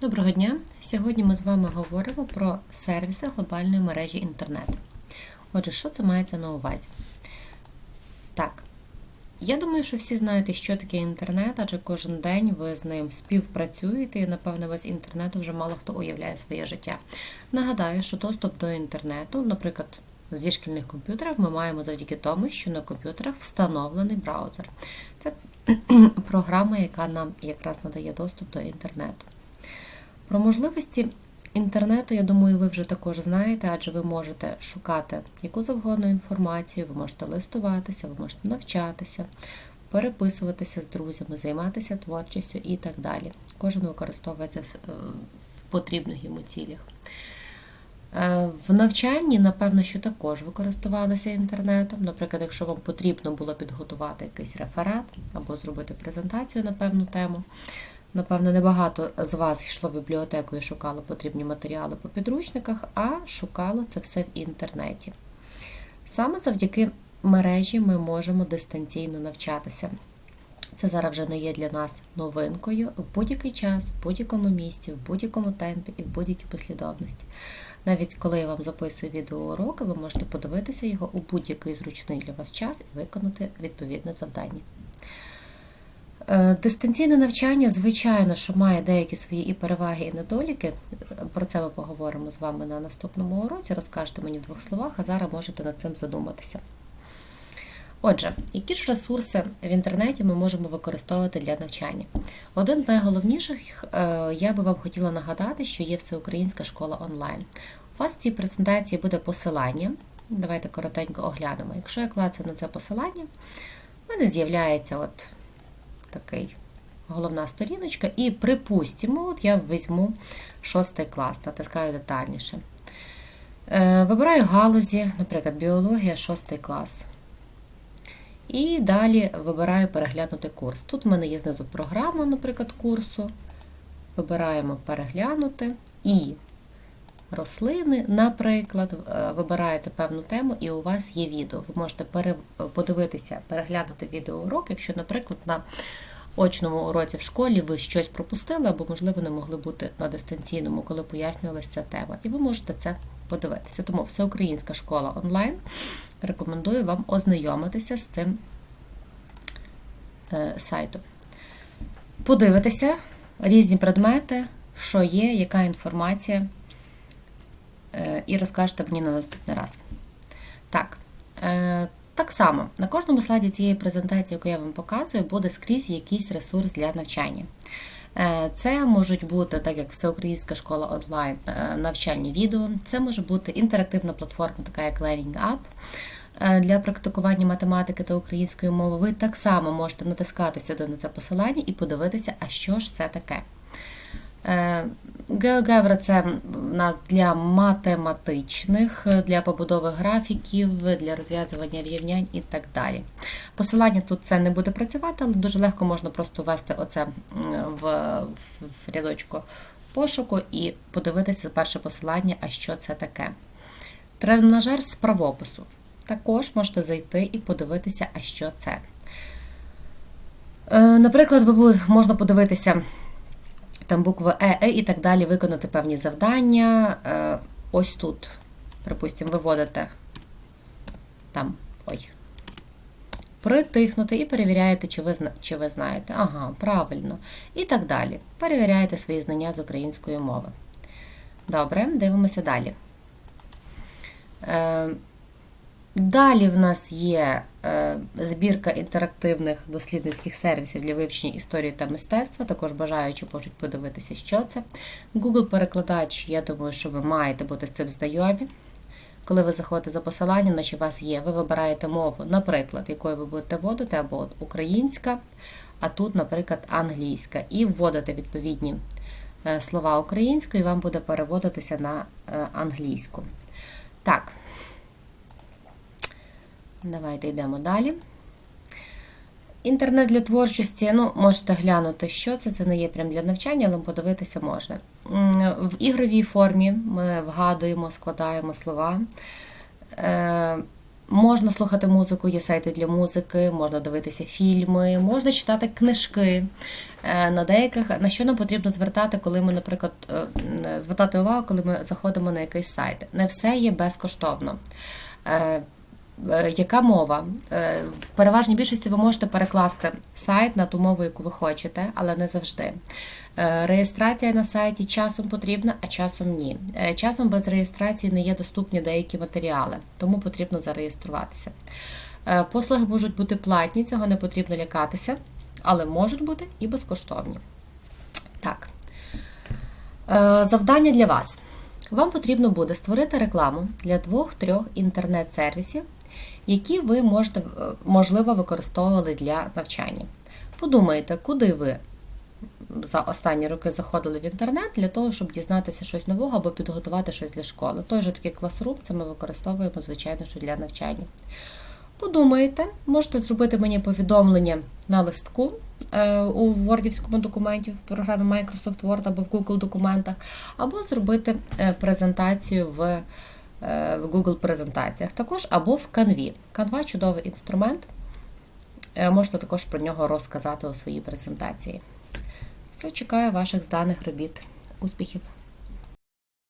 Доброго дня! Сьогодні ми з вами говоримо про сервіси глобальної мережі інтернет. Отже, що це мається на увазі? Так, я думаю, що всі знаєте, що таке інтернет, адже кожен день ви з ним співпрацюєте і, напевне, без інтернету вже мало хто уявляє своє життя. Нагадаю, що доступ до інтернету, наприклад, зі шкільних комп'ютерів, ми маємо завдяки тому, що на комп'ютерах встановлений браузер. Це програма, яка нам якраз надає доступ до інтернету. Про можливості інтернету, я думаю, ви вже також знаєте, адже ви можете шукати яку завгодно інформацію, ви можете листуватися, ви можете навчатися, переписуватися з друзями, займатися творчістю і так далі. Кожен використовується в потрібних йому цілях. Е, в навчанні, напевно, що також ви користувалися інтернетом. Наприклад, якщо вам потрібно було підготувати якийсь реферат або зробити презентацію на певну тему, Напевно, небагато з вас йшло в бібліотеку і шукало потрібні матеріали по підручниках, а шукало це все в інтернеті. Саме завдяки мережі ми можемо дистанційно навчатися. Це зараз вже не є для нас новинкою в будь-який час, в будь-якому місці, в будь-якому темпі і в будь-якій послідовності. Навіть коли я вам записую відеоуроки, ви можете подивитися його у будь-який зручний для вас час і виконати відповідне завдання. Е, дистанційне навчання, звичайно, що має деякі свої і переваги, і недоліки. Про це ми поговоримо з вами на наступному уроці, розкажете мені в двох словах, а зараз можете над цим задуматися. Отже, які ж ресурси в інтернеті ми можемо використовувати для навчання? Один з найголовніших, е, я би вам хотіла нагадати, що є всеукраїнська школа онлайн. У вас в цій презентації буде посилання. Давайте коротенько оглянемо. Якщо я клацаю на це посилання, в мене з'являється от такий головна сторіночка. І припустимо, от я візьму шостий клас, натискаю детальніше. Е, вибираю галузі, наприклад, біологія, шостий клас. І далі вибираю переглянути курс. Тут в мене є знизу програма, наприклад, курсу. Вибираємо переглянути і рослини, наприклад, е, вибираєте певну тему, і у вас є відео. Ви можете подивитися, переглянути відеоурок, якщо, наприклад, на очному уроці в школі ви щось пропустили, або, можливо, не могли бути на дистанційному, коли пояснювалася ця тема. І ви можете це подивитися. Тому всеукраїнська школа онлайн рекомендую вам ознайомитися з цим е, сайтом. Подивитися різні предмети, що є, яка інформація. Е, і розкажете мені на наступний раз. Так, е, так само, на кожному слайді цієї презентації, яку я вам показую, буде скрізь якийсь ресурс для навчання. Е, це можуть бути, так як Всеукраїнська школа онлайн, навчальні відео, це може бути інтерактивна платформа, така як Learning App. Для практикування математики та української мови ви так само можете натискати сюди на це посилання і подивитися, а що ж це таке. GeoGebra це в нас для математичних, для побудови графіків, для розв'язування рівнянь і так далі. Посилання тут це не буде працювати, але дуже легко можна просто ввести оце в, в рядочку пошуку і подивитися перше посилання, а що це таке. Тренажер з правопису. Також можете зайти і подивитися, а що це. Е, наприклад, можна подивитися там буква Е, Е і так далі, виконати певні завдання. Е, ось тут, припустимо, виводите там, ой, притихнути і перевіряєте, чи ви чи ви знаєте. Ага, правильно. І так далі. Перевіряєте свої знання з української мови. Добре, дивимося далі. Далі в нас є е, збірка інтерактивних дослідницьких сервісів для вивчення історії та мистецтва. Також бажаючи можуть подивитися, що це. Google-перекладач, я думаю, що ви маєте бути з цим знайомі. Коли ви заходите за посиланням, наче у вас є, ви вибираєте мову, наприклад, якою ви будете вводити, або українська, а тут, наприклад, англійська. І вводите відповідні е, слова українською, і вам буде переводитися на е, англійську. Так. Давайте йдемо далі. Інтернет для творчості, ну, можете глянути, що це. Це не є прям для навчання, але подивитися можна. В ігровій формі ми вгадуємо, складаємо слова. Е, Можна слухати музику, є сайти для музики, можна дивитися фільми, можна читати книжки. Е, На деяких на що нам потрібно звертати, коли ми, наприклад, е, звертати увагу, коли ми заходимо на якийсь сайт. Не все є безкоштовно. Е, Яка мова? Е, В переважній більшості ви можете перекласти сайт на ту мову, яку ви хочете, але не завжди. Е, Реєстрація на сайті часом потрібна, а часом ні. Часом без реєстрації не є доступні деякі матеріали, тому потрібно зареєструватися. Послуги можуть бути платні, цього не потрібно лякатися, але можуть бути і безкоштовні. Так. Завдання для вас. Вам потрібно буде створити рекламу для двох-трьох інтернет-сервісів, які ви можете, е, можливо, використовували для навчання. Подумайте, куди ви за останні роки заходили в інтернет для того, щоб дізнатися щось нового або підготувати щось для школи. Той же такий класрум, це ми використовуємо, звичайно, що для навчання. Подумайте, можете зробити мені повідомлення на листку е, у Wordівському документі в програмі Microsoft Word або в Google документах, або зробити е, презентацію в, в Google презентаціях, також або в Canva. Canva – чудовий інструмент. Е, Можете також про нього розказати у своїй презентації. Все, чекаю ваших зданих робіт. Успіхів!